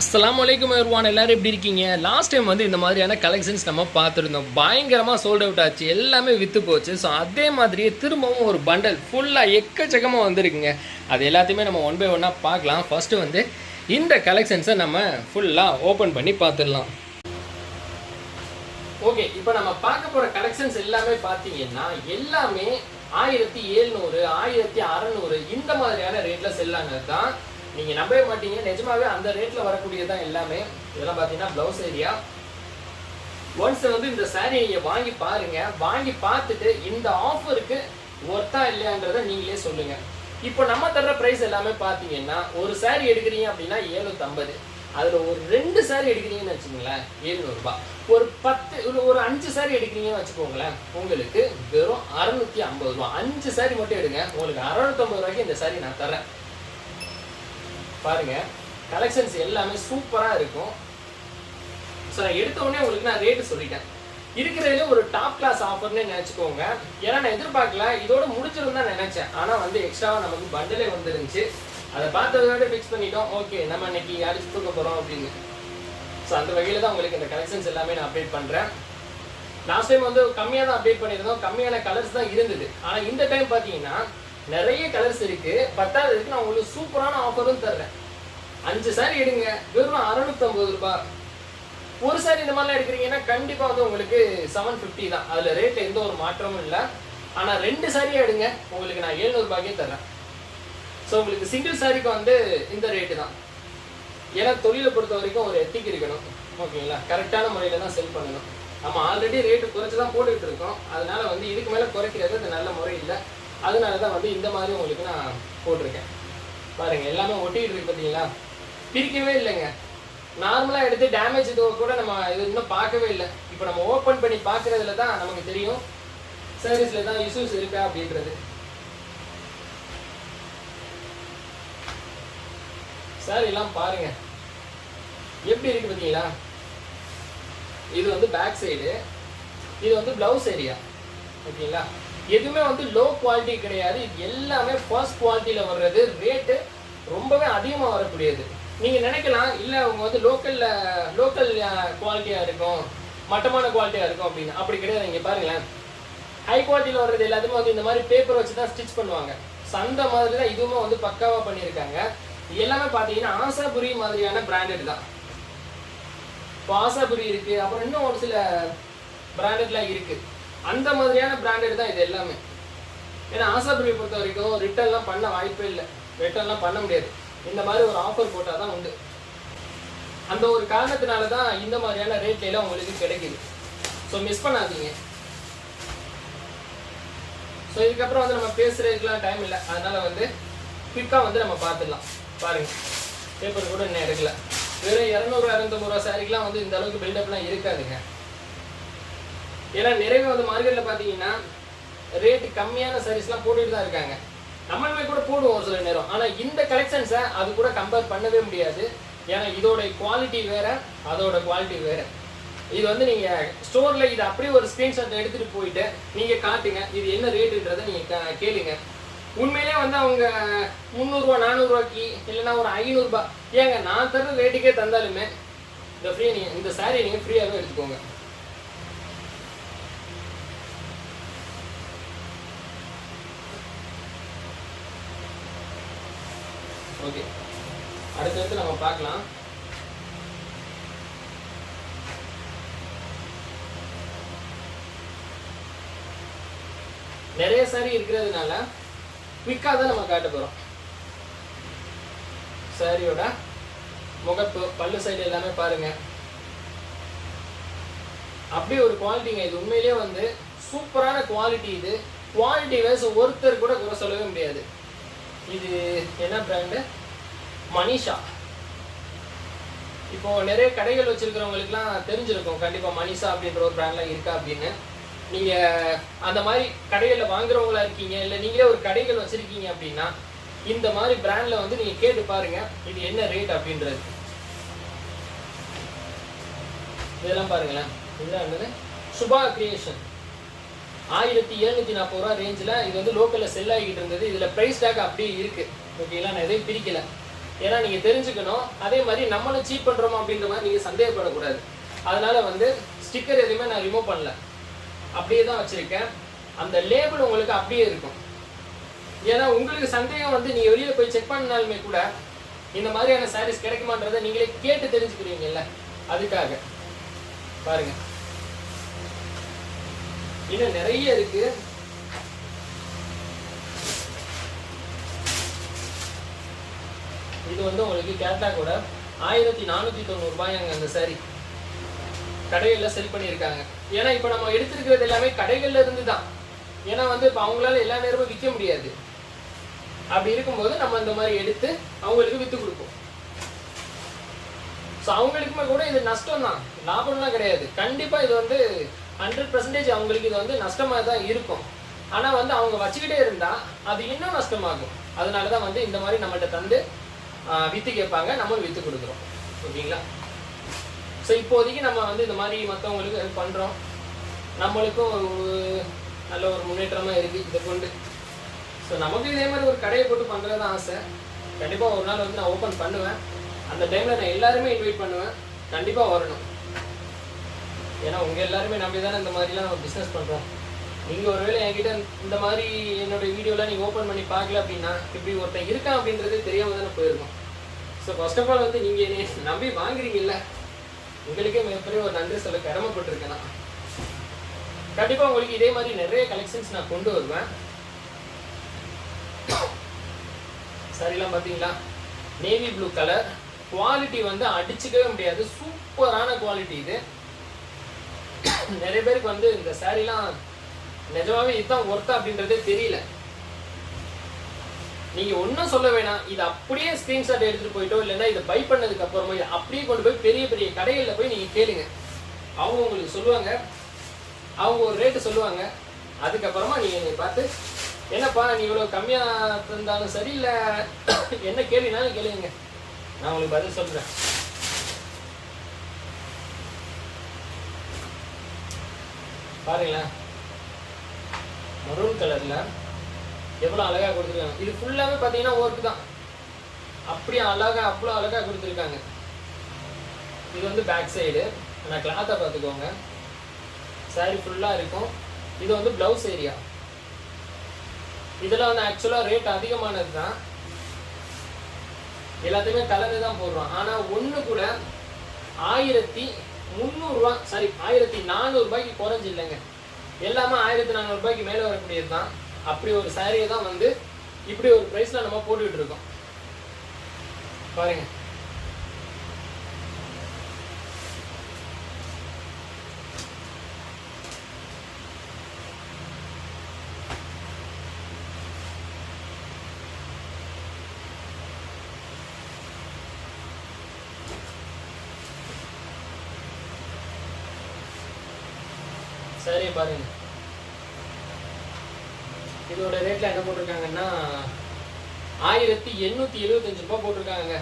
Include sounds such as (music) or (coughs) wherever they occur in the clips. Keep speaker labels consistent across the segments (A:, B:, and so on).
A: அஸ்லாம் வலைக்கம் வருவான் எல்லாரும் எப்படி இருக்கீங்க? லாஸ்ட் டைம் வந்து இந்த மாதிரியான கலெக்ஷன்ஸ் நம்ம பார்த்துருந்தோம். பயங்கரமாக சோல்ட் அவுட் ஆச்சு. எல்லாமே விற்று போச்சு. ஸோ அதே மாதிரியே திரும்பவும் ஒரு பண்டல் ஃபுல்லாக எக்கச்சக்கமாக வந்திருக்குங்க. அது எல்லாத்தையுமே நம்ம ஒன் பை ஒன்னாக பார்க்கலாம். ஃபஸ்ட்டு வந்து இந்த கலெக்ஷன்ஸை நம்ம ஃபுல்லாக ஓப்பன் பண்ணி பார்த்துடலாம். ஓகே இப்போ நம்ம பார்க்க போகிற கலெக்ஷன்ஸ் எல்லாமே பார்த்தீங்கன்னா எல்லாமே ஆயிரத்தி எழுநூறு ஆயிரத்தி அறநூறு இந்த மாதிரியான ரேட்டில் செல்லானது தான் நீங்கள் நம்பவே மாட்டீங்க. நிஜமாவே அந்த ரேட்டில் வரக்கூடியதான் எல்லாமே. இதெல்லாம் பார்த்தீங்கன்னா ப்ளவுஸ் ஏரியா ஒன்ஸ் வந்து இந்த சாரியை நீங்கள் வாங்கி பாருங்க. வாங்கி பார்த்துட்டு இந்த ஆஃபருக்கு ஒர்த்தா இல்லையாங்கிறத நீங்களே சொல்லுங்க. இப்போ நம்ம தர்ற ப்ரைஸ் எல்லாமே பார்த்தீங்கன்னா ஒரு சாரி எடுக்கிறீங்க அப்படின்னா ஏழுநூத்தம்பது. அதில் ஒரு ரெண்டு சாரி எடுக்கிறீங்கன்னு வச்சுக்கோங்களேன் எழுநூறுபா ஒரு பத்து ஒரு ஒரு அஞ்சு சாரி எடுக்கிறீங்கன்னு வச்சுக்கோங்களேன் உங்களுக்கு வெறும் அறுநூத்தி ஐம்பது ரூபா. அஞ்சு சாரி மட்டும் எடுங்க. உங்களுக்கு அறுநூத்தம்பது ரூபாய்க்கு இந்த சாரி நான் தரேன் பாருங்க. கலெக்ஷன்ஸ் எல்லாமே சூப்பராக இருக்கும். ஸோ நான் எடுத்த உடனே உங்களுக்கு நான் ரேட்டு சொல்லிட்டேன். இருக்கிறதுல ஒரு டாப் கிளாஸ் ஆஃபர்னு நினச்சிக்கோங்க. ஏன்னா நான் எதிர்பார்க்கல. இதோட முடிச்சிருந்தா நினச்சேன். ஆனால் வந்து எக்ஸ்ட்ராவாக நமக்கு பண்டலே வந்துருந்துச்சு. அதை பார்த்ததோட ஃபிக்ஸ் பண்ணிட்டோம். ஓகே நம்ம இன்னைக்கு அடிச்சு தூக்க போகிறோம் அப்படின்னு. ஸோ அந்த வகையில் தான் உங்களுக்கு இந்த கலெக்ஷன்ஸ் எல்லாமே நான் அப்டேட் பண்ணுறேன் லாஸ்ட் டைம் வந்து கம்மியாக தான் அப்டேட் பண்ணியிருந்தோம். கம்மியான கலர்ஸ் தான் இருந்தது. ஆனால் இந்த டைம் பார்த்தீங்கன்னா நிறைய கலர்ஸ் இருக்கு. பத்தாவதுக்கு நான் உங்களுக்கு சூப்பரான ஆஃபரும் தர்றேன். அஞ்சு சாரி எடுங்க. வெறும் அறுநூத்தம்பது ரூபாய். ஒரு சாரி இந்த மாதிரிலாம் எடுக்கிறீங்கன்னா கண்டிப்பாக வந்து உங்களுக்கு செவன் ஃபிஃப்டி தான். அதில் ரேட்டில் எந்த ஒரு மாற்றமும் இல்லை. ஆனால் ரெண்டு சாரியாக எடுங்க. உங்களுக்கு நான் எழுநூறுபாய்க்கே தரேன் ஸோ உங்களுக்கு சிங்கிள் சாரிக்கு வந்து இந்த ரேட்டு தான். ஏன்னா தொழிலை பொறுத்த வரைக்கும் ஒரு எத்திக் இருக்கணும். ஓகேங்களா கரெக்டான முறையில் தான் செல் பண்ணணும். நம்ம ஆல்ரெடி ரேட்டு குறைச்சி தான் போட்டுக்கிட்டு இருக்கோம். அதனால வந்து இதுக்கு மேலே குறைக்கிறது அது நல்ல முறை இல்லை. அதனால தான் வந்து இந்த மாதிரி உங்களுக்கு நான் போட்டிருக்கேன். பாருங்க எல்லாமே ஒட்டிக்கிட்டு இருக்கு பார்த்தீங்களா பிரிக்கவே இல்லைங்க. நார்மலாக எடுத்து டேமேஜ் இது கூட நம்ம இது இன்னும் பார்க்கவே இல்லை. இப்போ நம்ம ஓப்பன் பண்ணி பார்க்குறதுல தான் நமக்கு தெரியும். சர்வீஸில் தான் இஷ்யூஸ் இருக்கா அப்படின்றது. சார் எல்லாம் பாருங்க. எப்படி இருக்கு பார்த்தீங்களா இது வந்து பேக் சைடு இது வந்து பிளவுஸ் ஏரியா ஓகேங்களா? எதுவுமே வந்து லோ குவாலிட்டி கிடையாது. இது எல்லாமே ஃபர்ஸ்ட் குவாலிட்டியில் வர்றது. ரேட்டு ரொம்பவே அதிகமாக வரக்கூடியது. நீங்கள் நினைக்கலாம் இல்லை அவங்க வந்து லோக்கலில் லோக்கல் குவாலிட்டியாக இருக்கும். மட்டமான குவாலிட்டியாக இருக்கும் அப்படின்னு. அப்படி கிடையாது. நீங்கள் பாருங்களேன். ஹை குவாலிட்டியில் வர்றது எல்லாத்தையுமே வந்து இந்த மாதிரி பேப்பர் வச்சு தான் ஸ்டிச் பண்ணுவாங்க. சந்தை மாதிரி தான் இதுவுமே வந்து பக்காவாக பண்ணியிருக்காங்க. எல்லாமே பார்த்தீங்கன்னா ஆசாபுரி மாதிரியான பிராண்டட் தான். இப்போ ஆசாபுரி இருக்குது அப்புறம் இன்னும் ஒரு சில பிராண்டட்லாம் இருக்குது அந்த மாதிரியான பிராண்டட் தான் இது எல்லாமே. ஏன்னா ஆசாபுரியை பொறுத்த வரைக்கும் ரிட்டர்ன்லாம் பண்ண வாய்ப்பே இல்லை. ரிட்டர்ன்லாம் பண்ண முடியாது. இந்த மாதிரி ஒரு ஆஃபர் போட்டால் தான் உண்டு. அந்த ஒரு காரணத்தினால தான் இந்த மாதிரியான ரேட்ல எல்லாம் உங்களுக்கு கிடைக்குது. ஸோ மிஸ் பண்ணாதீங்க. ஸோ இதுக்கப்புறம் வந்து நம்ம பேசுறதுக்குலாம் டைம் இல்லை. அதனால வந்து குயிக்காக வந்து நம்ம பார்த்துடலாம். பாருங்க. பேப்பர் கூட இன்னும் எடுக்கல. வெறும் இரநூறு இரநூத்தம்பது ரூபா சாரிக்கெலாம் வந்து இந்த அளவுக்கு பில்டப்லாம் இருக்காதுங்க. ஏன்னா நிறைய வந்து மார்க்கெட்டில் பார்த்தீங்கன்னா ரேட்டு கம்மியான சாரீஸ்லாம் போட்டுட்டு தான் இருக்காங்க. நம்மளுமே கூட போடுவோம் ஒரு சில நேரம். ஆனால் இந்த கலெக்ஷன்ஸை அது கூட கம்பேர் பண்ணவே முடியாது. ஏன்னா இதோட குவாலிட்டி வேற அதோட குவாலிட்டி வேற. இது வந்து நீங்கள் ஸ்டோரில் இது அப்படியே ஒரு ஸ்க்ரீன்ஷாட் எடுத்துகிட்டு போயிட்டு நீங்கள் காட்டுங்க இது என்ன ரேட்டுன்றதை நீங்கள் கேளுங்க. உண்மையிலே வந்து அவங்க முந்நூறுரூவா நானூறுரூவாக்கி இல்லைன்னா ஒரு ஐநூறுரூபா ஏங்க நான் தர ரேட்டுக்கே தந்தாலுமே இந்த ஃப்ரீ நீங்கள் இந்த சாரியை நீங்கள் ஃப்ரீயாகவே எடுத்துக்கோங்க. ஓகே. அடுத்தடுத்து நம்ம பார்க்கலாம். நிறைய சாரி இருக்கிறதுனால குவிக்காக தான் நம்ம காட்ட போகிறோம் சாரியோட முகப்பு பல்லு சைடு எல்லாமே பாருங்க. அப்படியே ஒரு குவாலிட்டிங்க இது உண்மையிலேயே வந்து சூப்பரான குவாலிட்டி இது. குவாலிட்டி வைஸ் ஒருத்தர் கூட குறை சொல்லவே முடியாது. இது என்ன பிராண்டு மனிஷா. இப்போ நிறைய கடைகள் வச்சிருக்கிறவங்களுக்குலாம் தெரிஞ்சிருக்கும். கண்டிப்பாக மனிஷா அப்படின்ற ஒரு பிராண்ட்லாம் இருக்கா அப்படின்னு. நீங்கள் அந்த மாதிரி கடைகளில் வாங்குறவங்களா இருக்கீங்க இல்லை நீங்களே ஒரு கடைகள் வச்சுருக்கீங்க அப்படின்னா இந்த மாதிரி பிராண்டில் வந்து நீங்கள் கேட்டு பாருங்கள் இது என்ன ரேட் அப்படின்றது. இதெல்லாம் பாருங்களேன். இதெல்லாம் என்னது? சுபா கிரியேஷன் ஆயிரத்தி எழுநூத்தி நாற்பது ரூபா ரேஞ்சில் இது வந்து லோக்கலில் செல் ஆகிட்டு இருந்தது. இதில் ப்ரைஸ் டேக் அப்படியே இருக்குது ஓகேங்களா நான் எதையும் பிரிக்கலை. ஏன்னா நீங்கள் தெரிஞ்சுக்கணும். அதே மாதிரி நம்மளும் சீப் பண்ணுறோமா அப்படின்ற மாதிரி நீங்கள் சந்தேகப்படக்கூடாது. அதனால் வந்து ஸ்டிக்கர் எதுவுமே நான் ரிமூவ் பண்ணல. அப்படியே தான் வச்சுருக்கேன். அந்த லேபிள் உங்களுக்கு அப்படியே இருக்கும். ஏன்னா உங்களுக்கு சந்தேகம் வந்து நீங்கள் வெளியில் போய் செக் பண்ணாலுமே கூட இந்த மாதிரியான சாரீஸ் கிடைக்குமான்றதை நீங்களே கேட்டு தெரிஞ்சுக்கிறீங்கல்ல. அதுக்காக. பாருங்கள் இன்னும் நிறைய இருக்கு. இது வந்து உங்களுக்கு கேட்டா கூட ஆயிரத்தி நானூற்றி தொண்ணூறு ரூபாய் அந்த சாரி கடைகளில் செல் பண்ணியிருக்காங்க. ஏன்னா இப்போ நம்ம எடுத்திருக்கிறது எல்லாமே கடைகள்ல இருந்து தான் ஏன்னா வந்து இப்போ அவங்களால எல்லா நேரமும் விற்க முடியாது. அப்படி இருக்கும்போது நம்ம இந்த மாதிரி எடுத்து அவங்களுக்கு விற்று கொடுப்போம். ஸோ அவங்களுக்குமே கூட இது நஷ்டம் தான் லாபம்லாம் கிடையாது. கண்டிப்பாக இது வந்து ஹண்ட்ரட் பர்சன்டேஜ் அவங்களுக்கு இது வந்து நஷ்டமாக தான் இருக்கும். ஆனால் வந்து அவங்க வச்சுக்கிட்டே இருந்தால் அது இன்னும் நஷ்டமாகும். அதனால தான் வந்து இந்த மாதிரி நம்மகிட்ட தந்து விற்று கேட்பாங்க. நம்மளும் விற்று கொடுக்குறோம். ஓகேங்களா? ஸோ இப்போதைக்கு நம்ம வந்து இந்த மாதிரி மற்றவங்களுக்கு ஹெல்ப் பண்ணுறோம் நம்மளுக்கும் ஒரு நல்ல ஒரு முன்னேற்றமாக இருக்குது இதை கொண்டு. ஸோ நமக்கு இதே மாதிரி ஒரு கடையை போட்டு பண்ணுறது தான் ஆசை. கண்டிப்பாக ஒரு நாள் வந்து நான் ஓப்பன் பண்ணுவேன். அந்த டைமில் நான் எல்லாருமே இன்வைட் பண்ணுவேன். கண்டிப்பாக வரணும். ஏன்னா உங்கள் எல்லாருமே நம்பி தானே இந்த மாதிரிலாம் நம்ம பிஸ்னஸ் பண்ணுறோம் நீங்கள் ஒருவேளை என்கிட்ட இந்த மாதிரி என்னோட வீடியோலாம் நீங்கள் ஓப்பன் பண்ணி பார்க்கல அப்படின்னா இப்படி ஒருத்தன் இருக்கான் அப்படின்றது தெரியாமல் தானே போயிருக்கும். ஸோ ஃபர்ஸ்ட் ஆஃப் ஆல் வந்து நீங்கள் என்னை நம்பி வாங்குறீங்கல்ல உங்களுக்கே மிகப்பெரிய ஒரு நன்றி சொல்ல கடமைப்பட்டிருக்கேன் நான். கண்டிப்பாக உங்களுக்கு இதே மாதிரி நிறைய கலெக்ஷன்ஸ் நான் கொண்டு வருவேன். சரிலாம் பார்த்தீங்களா? நேவி ப்ளூ கலர் குவாலிட்டி வந்து அடிச்சுக்கவே முடியாது. சூப்பரான குவாலிட்டி இது. நிறைய பேருக்கு வந்து இந்த சாரிலாம் நிஜமாவே இதுதான் ஒர்த்தா அப்படின்றதே தெரியல. நீங்க ஒன்றும் சொல்ல வேணாம். இது அப்படியே ஸ்கிரீன்ஷாட் எடுத்துட்டு போயிட்டோ இல்லைன்னா இதை பை பண்ணதுக்கு அப்புறமா இதை அப்படியே கொண்டு போய் பெரிய பெரிய கடைகளில் போய் நீங்க கேளுங்க. அவங்க உங்களுக்கு சொல்லுவாங்க. அவங்க ஒரு ரேட்டு சொல்லுவாங்க. அதுக்கப்புறமா நீங்க என்னை பார்த்து என்னப்பா நீ இவ்வளோ கம்மியா இருந்தாலும் சரி இல்லை என்ன கேள்வினாலும் கேளுங்க. நான் உங்களுக்கு பதில் சொல்றேன். பாருங்களேன். மரூன் கலரில் எவ்வளோ அழகாக கொடுத்துருக்காங்க. இது ஃபுல்லாகவே பார்த்தீங்கன்னா ஒர்க் தான். அப்படியே அழகா அவ்வளோ அழகாக கொடுத்துருக்காங்க. இது வந்து பேக் சைடு நான் கிளாத்தை பார்த்துக்கோங்க. சாரி ஃபுல்லாக இருக்கும். இது வந்து ப்ளவுஸ் ஏரியா இதில் வந்து ஆக்சுவலாக ரேட் அதிகமானது தான். எல்லாத்தையுமே கலந்து தான் போடுறோம். ஆனால் ஒன்று கூட ஆயிரத்தி முந்நூறுரூவா சாரி ஆயிரத்தி நானூறுபாய்க்கு குறைஞ்சி இல்லைங்க. எல்லாமே ஆயிரத்தி நானூறுபாய்க்கு மேலே வரக்கூடியது தான். அப்படி ஒரு சாரியை தான் வந்து இப்படி ஒரு ப்ரைஸில் நம்ம போட்டுக்கிட்டு இருக்கோம். பாருங்க. சரி பாருங்க. இதோட ரேட்ல என்ன போட்டிருக்காங்கன்னா ஆயிரத்தி எண்ணூத்தி எழுபத்தஞ்சு ரூபாய் போட்டிருக்காங்க.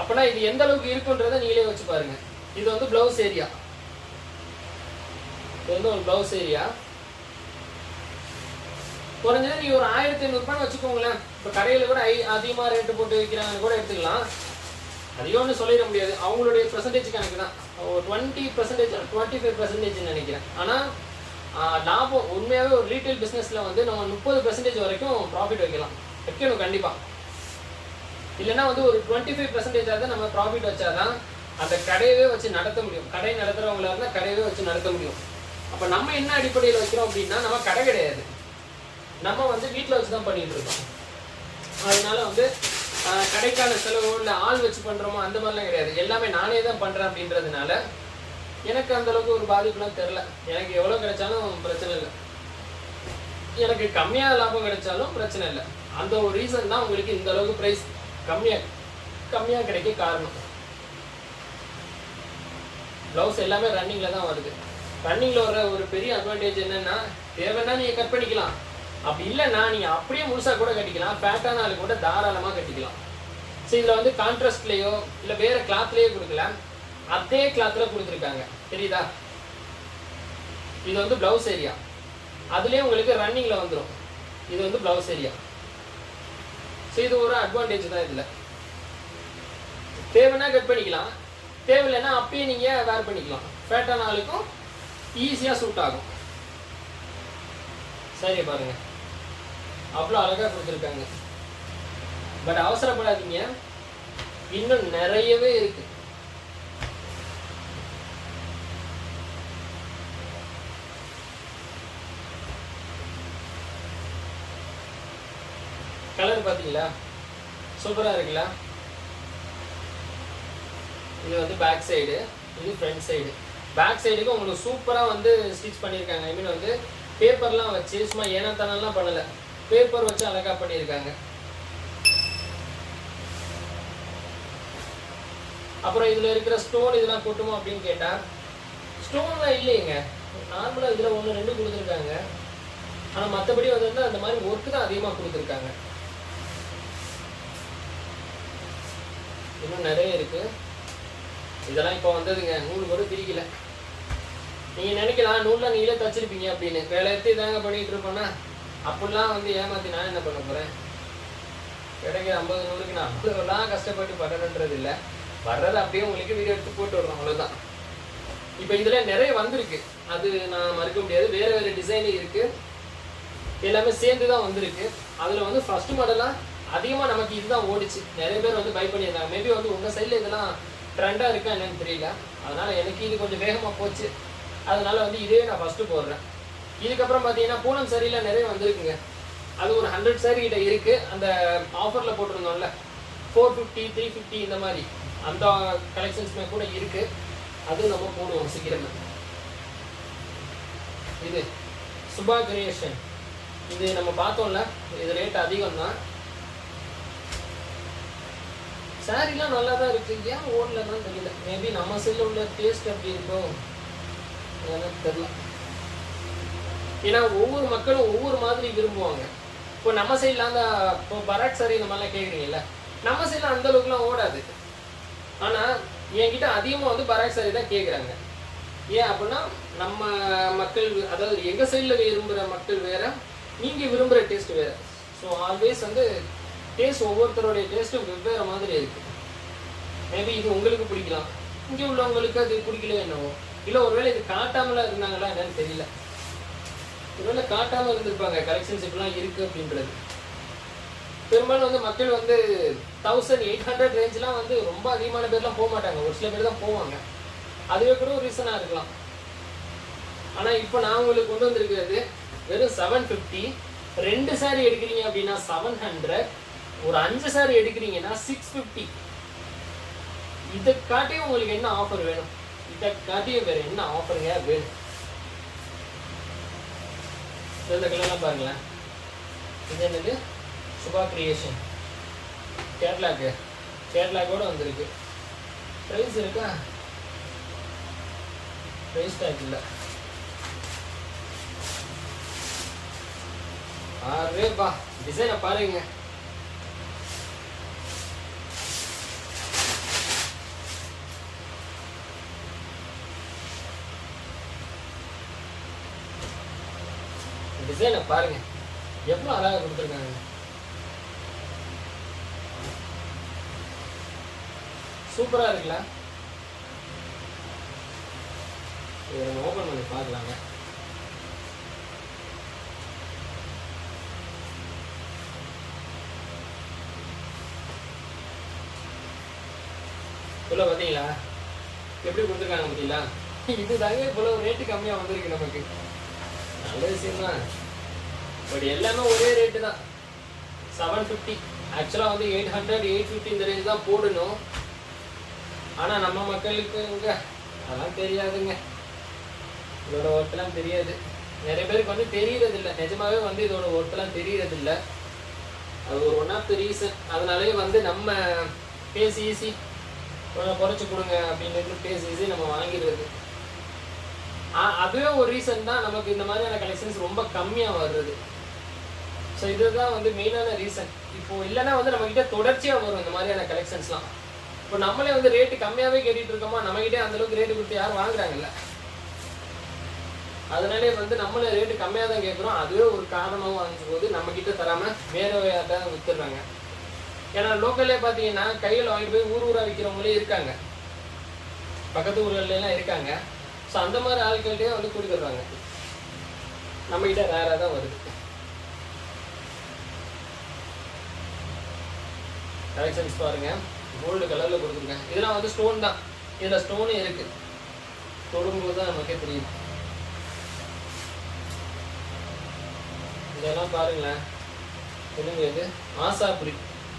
A: அப்பனா இது எந்த அளவுக்கு இருக்குன்றதை நீங்களே வச்சு பாருங்க. இது வந்து பிளவுஸ் ஏரியா இது வந்து ஒரு பிளவுஸ் ஏரியா குறைஞ்சது நீங்கள் ஒரு ஆயிரத்தி ஐநூறுபான்னு வச்சுக்கோங்களேன். இப்போ கடையில கூட ஐ அதிகமாக ரேட்டு போட்டு விற்கிறாங்கன்னு கூட எடுத்துக்கலாம். அதையும் ஒன்றும் சொல்லிட முடியாது. அவங்களுடைய பெர்சன்டேஜ் கணக்கு தான். ஒரு twenty percentage twenty five percentage நினைக்கிறேன் ஆனால் லாபம் உண்மையாகவே ஒரு ரீட்டைல் பிஸ்னஸில் வந்து நம்ம முப்பது பர்சன்டேஜ் வரைக்கும் ப்ராஃபிட் வைக்கலாம். வைக்கணும் கண்டிப்பாக இல்லைன்னா வந்து ஒரு டுவெண்ட்டி ஃபைவ் பர்சன்டேஜாவது நம்ம ப்ராஃபிட் வச்சாதான் அந்த கடையவே வச்சு நடத்த முடியும். கடை நடத்துகிறவங்களா இருந்தால் கடையவே வச்சு நடத்த முடியும். அப்போ நம்ம என்ன அடிப்படையில் வைக்கிறோம் அப்படின்னா நம்ம கடை கிடையாது. நம்ம வந்து வீட்டில் வச்சு தான் பண்ணிகிட்டு இருக்கோம். அதனால வந்து கடைக்கான செலவு இல்லை ஆள் வச்சு பண்ணுறோமோ அந்த மாதிரிலாம் கிடையாது. எல்லாமே நானே தான் பண்ணுறேன் அப்படின்றதுனால எனக்கு அந்த அளவுக்கு ஒரு பாதிப்புலாம் தெரில எனக்கு எவ்வளோ கிடைச்சாலும் பிரச்சனை இல்லை. எனக்கு கம்மியாக லாபம் கிடைச்சாலும் பிரச்சனை இல்லை. அந்த ஒரு ரீசன் தான் உங்களுக்கு இந்த அளவுக்கு ப்ரைஸ் கம்மியாக கம்மியாக கிடைக்க காரணம். ப்ளவுஸ் எல்லாமே ரன்னிங்கில் தான் வருது. ரன்னிங்கில் வர ஒரு பெரிய அட்வான்டேஜ் என்னென்னா தேவைன்னா நீங்கள் கட் பண்ணிக்கலாம். அப்படி இல்லைன்னா நீங்கள் அப்படியே முழுசாக கூட கட்டிக்கலாம். ஃபேட்டான ஆளு கூட தாராளமாக கட்டிக்கலாம். ஸோ இதில் வந்து கான்ட்ராஸ்ட்லேயோ இல்லை வேறு கிளாத்லேயோ கொடுக்கல அதே கிளாத்தில் கொடுத்துருக்காங்க. தெரியுதா? இது வந்து ப்ளவுஸ் ஏரியா அதுலேயே உங்களுக்கு ரன்னிங்கில் வந்துடும் இது வந்து ப்ளவுஸ் ஏரியா ஸோ இது ஒரு அட்வான்டேஜ் தான் இதில். தேவைன்னா கட் பண்ணிக்கலாம். தேவையில்லைன்னா அப்பயே நீங்கள் வேர் பண்ணிக்கலாம். ஃபேட்டான ஆளுக்கும் ஈஸியாக சூட் ஆகும். சரி பாருங்கள் அவ்வளோ அழகாக கொடுத்துருக்காங்க. பட் அவசரப்படாதீங்க. இன்னும் நிறையவே இருக்கு. கலர் பார்த்தீங்களா? சூப்பராக இருக்குல்ல? இது வந்து பேக் சைடு இது ஃப்ரண்ட் சைடு பேக் சைடுக்கு உங்களுக்கு சூப்பராக வந்து ஸ்டிச் பண்ணியிருக்காங்க. ஐ மீன் வந்து பேப்பர்லாம் வச்சு சும்மா ஏனத்தானெல்லாம் பண்ணலை. பேப்பர் வச்சு அழகாக பண்ணியிருக்காங்க. அப்புறம் இதில் இருக்கிற ஸ்டோன் இதெல்லாம் கொட்டுமா அப்படின்னு கேட்டால் ஸ்டோன்லாம் இல்லைங்க. நார்மலாக இதில் ஒன்று ரெண்டு கொடுத்துருக்காங்க. ஆனால் மற்றபடி வந்து அந்த மாதிரி ஒர்க்கு தான் அதிகமாக கொடுத்துருக்காங்க. இன்னும் நிறைய இருக்கு. இதெல்லாம் இப்போ வந்ததுங்க. நூல் கூட பிரிக்கல. நீங்க நினைக்கலாம் நூல்ல நீங்களே தச்சிருப்பீங்க அப்படின்னு. வேலை எடுத்து இதாங்க பண்ணிட்டு இருப்போம்னா அப்படிலாம் வந்து ஏமாத்தி நான் என்ன பண்ண போறேன்? கிடைக்கிற ஐம்பது நூறுக்கு நான் அவ்வளோலாம் கஷ்டப்பட்டு பண்ணணுன்றது இல்லை வர்றது அப்படியே உங்களுக்கு வீடியோ எடுத்து போட்டு விடுறோம் அவ்வளோதான் இப்போ இதுல நிறைய வந்திருக்கு. அது நான் மறுக்க முடியாது. வேற வேற டிசைன் இருக்கு. எல்லாமே சேர்ந்து தான் வந்திருக்கு. அதில் வந்து ஃபர்ஸ்ட் மாடலாக அதிகமாக நமக்கு இதுதான் ஓடிச்சு. நிறைய பேர் வந்து பை பண்ணியிருந்தாங்க. மேபி வந்து உங்கள் சைடில் இதெல்லாம் ட்ரெண்டாக இருக்கா என்னன்னு தெரியல. அதனால் எனக்கு இது கொஞ்சம் வேகமாக போச்சு. அதனால் வந்து இதே நான் ஃபஸ்ட்டு போடுறேன். இதுக்கப்புறம் பார்த்தீங்கன்னா பூனம் சரியில் நிறைய வந்திருக்குங்க. அது ஒரு ஹண்ட்ரட் சாரி கிட்ட இருக்குது அந்த ஆஃபரில் போட்டிருந்தோம்ல. ஃபோர் ஃபிஃப்டி த்ரீ ஃபிஃப்டி இந்த மாதிரி. அந்த கலெக்ஷன்ஸ்மே கூட இருக்குது அது நம்ம போடுவோம் சீக்கிரமே. இது சுபா கிரியேஷன் இது நம்ம பார்த்தோம்ல. இது ரேட் அதிகம் தான் சாரிலாம் நல்லா தான் இருக்குது ஏன் ஓடலன்னு தெரியல. மேபி நம்ம சைடில் உள்ள டேஸ்ட் அப்படி இருக்கும் அதெல்லாம் தெரியல. ஏன்னா ஒவ்வொரு மக்களும் ஒவ்வொரு மாதிரி விரும்புவாங்க. இப்போ நம்ம சைடில் அந்த இப்போ பராட் சரி இந்த மாதிரிலாம் கேட்குறீங்கல்ல நம்ம சைடில் அந்த அளவுக்குலாம் ஓடாது. ஆனால் என்கிட்ட அதிகமாக வந்து பராக் சாரி தான் கேட்குறாங்க ஏன் அப்படின்னா நம்ம மக்கள் அதாவது எங்கள் சைடில் விரும்புகிற மக்கள் வேற நீங்கள் விரும்புகிற டேஸ்ட் வேறு. ஸோ ஆல்வேஸ் வந்து டேஸ்ட் ஒவ்வொருத்தருடைய டேஸ்ட்டும் வெவ்வேறு மாதிரி இருக்குது மேபி இது உங்களுக்கு பிடிக்கலாம். இங்கே உள்ளவங்களுக்கு அது பிடிக்கல என்னவோ. இல்லை ஒருவேளை இது காட்டாமலாம் இருந்தாங்களா என்னன்னு தெரியல. ஒருவேளை காட்டாமல் இருந்திருப்பாங்க கலெக்ஷன்ஸ் இப்படிலாம் இருக்கு அப்படின்றது. பெரும்பாலும் வந்து மக்கள் வந்து தௌசண்ட் எயிட் ஹண்ட்ரட் ரேஞ்ச்லாம் வந்து ரொம்ப அதிகமான பேர்லாம் போக மாட்டாங்க. ஒரு சில பேர் தான் போவாங்க. அதுவே கூட ஒரு ரீசனாக இருக்கலாம். ஆனால் இப்போ நான் உங்களுக்கு கொண்டு வந்திருக்கிறது வெறும் செவன் ஃபிஃப்டி ரெண்டு சாரி எடுக்கிறீங்க அப்படின்னா செவன் ஹண்ட்ரட் ஒரு அஞ்சு சாரி எடுக்கிறீங்கன்னா சிக்ஸ் ஃபிஃப்டி இதை காட்டியும் உங்களுக்கு என்ன ஆஃபர் வேணும்? இதை காட்டியும் வேறு என்ன ஆஃபருங்க வேணும்? இந்த கலர்லாம் பாருங்களேன். இது என்னது? சுபா கிரியேஷன் கேட்லாக்கு கேட்லாக்கோட வந்திருக்கு. ப்ரைஸ் இருக்கா? ப்ரைஸ் டேக் இல்லை. அரேப்பா டிசைனை பாருங்க. டிசைனை பாருங்க. எவ்வளோ அழகாக கொடுத்துருக்காங்க. சூப்பராக இருக்குல்ல? இதை நம்ம ஓப்பன் பண்ணி பார்க்கலாங்க. உள்ள பார்த்தீங்களா எப்படி கொடுத்துருக்காங்க பார்த்தீங்களா இது தாங்க இவ்வளோ ரேட்டு கம்மியாக வந்திருக்கு நமக்கு. நல்ல விஷயம் தான் பட் எல்லாமே ஒரே ரேட்டு தான். செவன் ஃபிஃப்டி ஆக்சுவலாக வந்து எயிட் ஹண்ட்ரட் எயிட் ஃபிஃப்டி இந்த ரேஞ்ச் தான் போடணும். ஆனால் நம்ம மக்களுக்கு இங்கே அதெல்லாம் தெரியாதுங்க. இதோட ஒர்க்கெல்லாம் தெரியாது. நிறைய பேருக்கு வந்து தெரியறதில்ல. நிஜமாகவே நிஜமாவே வந்து இதோட ஒர்க்கெல்லாம் தெரியறதில்ல. அது ஒரு ஒன் ஆஃப் த ரீசன் அதனாலே வந்து நம்ம பேசி ஈஸி கொஞ்சம் குறைச்சி கொடுங்க அப்படின்னு பேசி ஈஸி நம்ம வாங்கிடுறது. ஆ- அதுவே ஒரு ரீசன் தான் நமக்கு இந்த மாதிரியான கலெக்ஷன்ஸ் ரொம்ப கம்மியாக வர்றது. ஸோ இதுதான் வந்து மெயினான ரீசன் இப்போ இல்லைன்னா வந்து நம்மக்கிட்ட தொடர்ச்சியாக வரும் இந்த மாதிரியான கலெக்ஷன்ஸ்லாம் இப்போ நம்மளே வந்து ரேட்டு கம்மியாகவே கேட்டுட்டு இருக்கோமா? நம்மகிட்டே அந்தளவுக்கு ரேட்டு கொடுத்து யாரும் வாங்குறாங்கல்ல? அதனாலே வந்து நம்மளே ரேட்டு கம்மியாக தான் கேட்குறோம் அதுவே ஒரு காரணமாகவும் வாங்கும் போது நம்மக்கிட்ட தராமல் வேறு வேற யார்ட்ட ஏன்னா லோக்கல்லே பார்த்தீங்கன்னா கையில் வாங்கிட்டு போய் ஊர் ஊராக விற்கிறவங்களே இருக்காங்க. பக்கத்து ஊர்கள்ல இருக்காங்க. ஸோ அந்த மாதிரி ஆட்கள்கிட்டே வந்து கொடுத்துட்றாங்க நம்மகிட்ட ரேராக தான் வருது. கலெக்ஷன்ஸ் பாருங்கள் கோல்டு கலரில் கொடுத்துருக்கேன். இதெல்லாம் வந்து ஸ்டோன் தான். இதில் ஸ்டோனும் இருக்குது தொடும்போது தான் நமக்கே தெரியும். இதெல்லாம் பாருங்களேன். என்னங்க இது? ஆசாபுரி.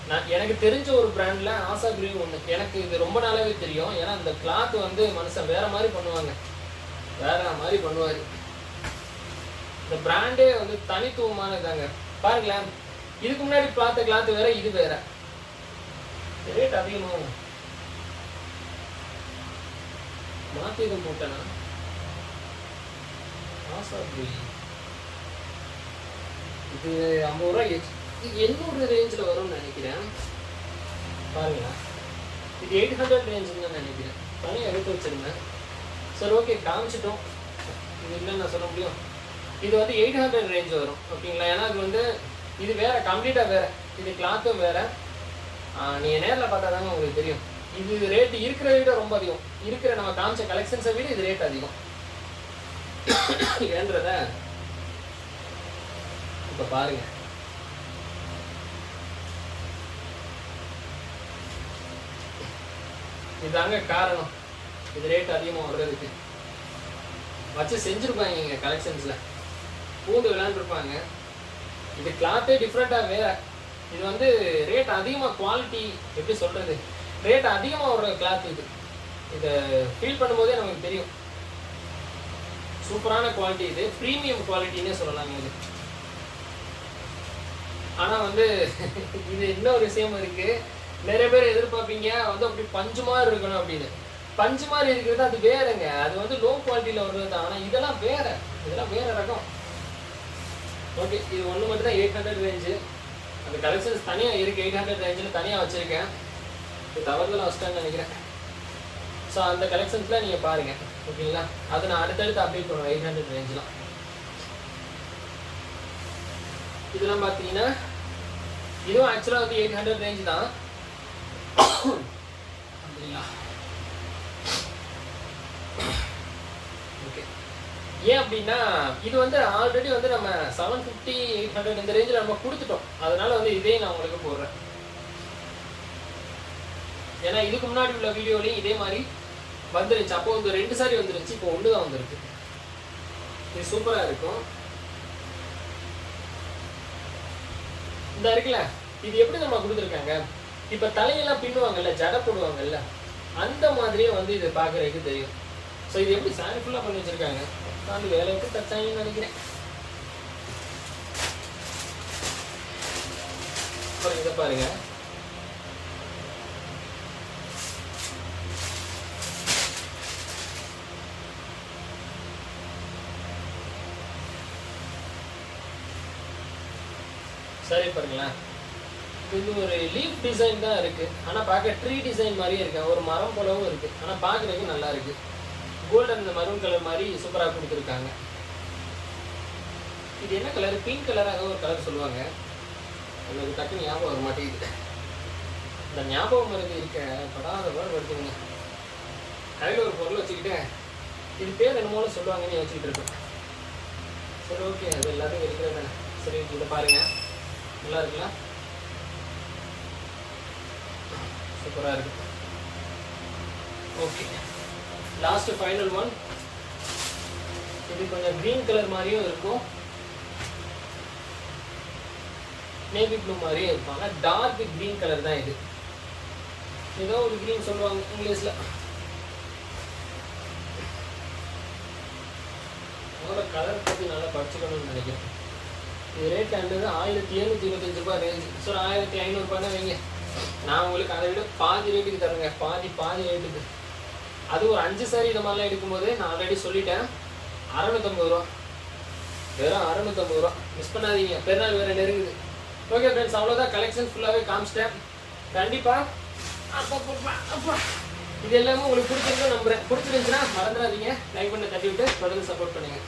A: நான் எனக்கு தெரிஞ்ச ஒரு பிராண்ட்ல ஆசாபுரி ஒன்று எனக்கு இது ரொம்ப நாளாகவே தெரியும். ஏன்னா அந்த கிளாத் வந்து மனுஷன் வேறு மாதிரி பண்ணுவாங்க. வேற மாதிரி பண்ணுவார். இந்த பிராண்டே வந்து தனித்துவமானதாங்க பாருங்களேன். இதுக்கு முன்னாடி பார்த்த கிளாத் வேற இது வேற. ரேட் அதிகமாகும் மாத்தி எதுவும் போட்டேனா இது ஐம்பது ரூபா இது எண்ணூறு ரேஞ்சில் வரும்னு நினைக்கிறேன் பாருங்க இது எயிட் ஹண்ட்ரட் ரேஞ்சுன்னு தான் நினைக்கிறேன் தனியாக எடுத்து வச்சிருந்தேன் சரி ஓகே காமிச்சிட்டோம் இது இல்லைன்னு நான் சொல்ல முடியும் இது வந்து எயிட் ஹண்ட்ரட் ரேஞ்ச் வரும் ஓகேங்களா ஏன்னா அது வந்து இது வேறு கம்ப்ளீட்டாக வேறு. இது கிளாத்தும் வேறு. நீங்கள் நேரில் பார்த்தா தாங்க உங்களுக்கு தெரியும். இது ரேட்டு இருக்கிற விட ரொம்ப அதிகம். இருக்கிற நம்ம காமிச்ச கலெக்ஷன்ஸை விட இது ரேட் அதிகம். ஏன்றத இப்போ பாருங்க. இதாங்க காரணம். இது ரேட் அதிகமாக வர்றதுக்கு. வச்சு செஞ்சுருப்பாங்க இங்கே கலெக்ஷன்ஸில் பூந்து விளாண்டுருப்பாங்க இது கிளாத்தே டிஃப்ரெண்ட்டாக வேறு. இது வந்து ரேட் அதிகமாக குவாலிட்டி எப்படி சொல்கிறது ரேட் அதிகமாக வர்ற கிளாத் இது. இதை ஃபீல் பண்ணும்போதே நமக்கு தெரியும். சூப்பரான குவாலிட்டி இது. ப்ரீமியம் குவாலிட்டின்னே சொல்லலாம் இது. ஆனால் வந்து இது இன்னொரு விஷயம் இருக்குது நிறைய பேர் எதிர்பார்ப்பீங்க வந்து அப்படி பஞ்சு மாதிரி இருக்கணும் அப்படின்னு. பஞ்சு மாதிரி இருக்கிறது அது வேறுங்க. அது வந்து லோ குவாலிட்டியில் வர்றது தான். ஆனால் இதெல்லாம் வேறு. இதெல்லாம் வேறு ரகம். ஓகே இது ஒன்று மட்டும் தான் எயிட் ஹண்ட்ரட் ரேஞ்சு அந்த கலெக்ஷன்ஸ் தனியாக இருக்குது எயிட் ஹண்ட்ரட் ரேஞ்சில் தனியாக வச்சிருக்கேன். இது தவறுதல வச்சிட்டேன்னு நினைக்கிறேன். ஸோ அந்த கலெக்ஷன்ஸ்லாம் நீங்கள் பாருங்க ஓகேங்களா? அது நான் அடுத்தடுத்து அப்டேட் பண்ணுவேன் எயிட் ஹண்ட்ரட் ரேஞ்செலாம் இதெல்லாம் பார்த்தீங்கன்னா இதுவும் ஆக்சுவலாக வந்து எயிட் ஹண்ட்ரட் ரேஞ்ச் தான். (coughs) அப்படிங்களா? ஏன் அப்படின்னா இது வந்து ஆல்ரெடி வந்து நம்ம செவன் ஃபிஃப்டி எயிட் ஹண்ட்ரட் இந்த ரேஞ்சில் நம்ம கொடுத்துட்டோம். அதனால வந்து இதே நான் உங்களுக்கு போடுறேன். ஏன்னா இதுக்கு முன்னாடி உள்ள வீடியோலையும் இதே மாதிரி வந்துருச்சு. அப்போ வந்து ரெண்டு சாரி வந்துருச்சு இப்போ ஒன்று தான் வந்திருக்கு. இது சூப்பராக இருக்கும். இந்த இருக்குல்ல இது எப்படி நம்ம கொடுத்துருக்காங்க? இப்போ தலையெல்லாம் பின்னுவாங்கல்ல ஜடை போடுவாங்கல்ல அந்த மாதிரியே வந்து இது பார்க்குறதுக்கு தெரியும். ஸோ இது எப்படி சாரி ஃபுல்லாக பண்ணி வச்சுருக்காங்க? நான் வேலை விட்டு தச்சாங்கன்னு நினைக்கிறேன். அப்புறம் இதை பாருங்க. சரி பாருங்களேன். இது ஒரு லீஃப் டிசைன் தான் இருக்குது ஆனால் பார்க்க ட்ரீ டிசைன் மாதிரியே இருக்கு. ஒரு மரம் போலவும் இருக்குது ஆனால் பார்க்குறதுக்கு நல்லா இருக்குது கோல்டன் இந்த மரூன் கலர் மாதிரி சூப்பராக கொடுத்துருக்காங்க. இது என்ன கலர் பிங்க் கலராக ஒரு கலர் சொல்லுவாங்க. எனக்கு டக்கு ஞாபகம் வர மாட்டேங்குது. இந்த ஞாபகம் மருந்து இருக்க படாத பாடு படுத்துங்க. கையில் ஒரு பொருள் வச்சுக்கிட்டேன். இது பேர் என்னமோ சொல்லுவாங்கன்னு வச்சுக்கிட்டு இருப்பேன் சரி ஓகே அது எல்லாத்தையும் இருக்கிறது தானே. சரி இதை பாருங்க. நல்லா இருக்குல்ல சூப்பராக இருக்கு. ஓகே லாஸ்ட் ஃபைனல் ஒன் இது கொஞ்சம் க்ரீன் கலர் மாதிரியும் இருக்கும். நேவி ப்ளூ மாதிரியும் இருக்கும் ஆனால் டார்க் க்ரீன் கலர் தான் இது. ஏதோ ஒரு க்ரீன் சொல்லுவாங்க இங்கிலீஷில் அதோட கலர் பற்றி நல்லா படிச்சுக்கணும்னு நினைக்கிறேன். இது ரேட் ஆண்டது ஆயிரத்தி எழுநூத்தி இருபத்தஞ்சு ரூபாய் ரேஞ்ச் ஸோ ஆயிரத்தி ஐநூறுரூபா வைங்க. நான் உங்களுக்கு அதை விட பாதி ரேட்டுக்கு தரேங்க. பாதி பாதி ரேட்டுக்கு அது ஒரு அஞ்சு சாரி இந்த மாதிரிலாம் எடுக்கும்போது நான் ஆல்ரெடி சொல்லிட்டேன். அறநூத்தம்பது ரூபா. வெறும் அறநூத்தம்பது ரூபா. மிஸ் பண்ணாதீங்க. பெருநாள் வேற நெருங்குது. ஓகே ஃப்ரெண்ட்ஸ் அவ்வளோதான் கலெக்ஷன் ஃபுல்லாகவே காமிச்சிட்டேன். கண்டிப்பாக இது எல்லாமே உங்களுக்கு பிடிச்சிருந்தா நம்புறேன். பிடிச்சிருந்துச்சுன்னா மறந்துடாதீங்க. லைக் பண்ண தட்டி விட்டு தொடர்ந்து சப்போர்ட் பண்ணுங்க.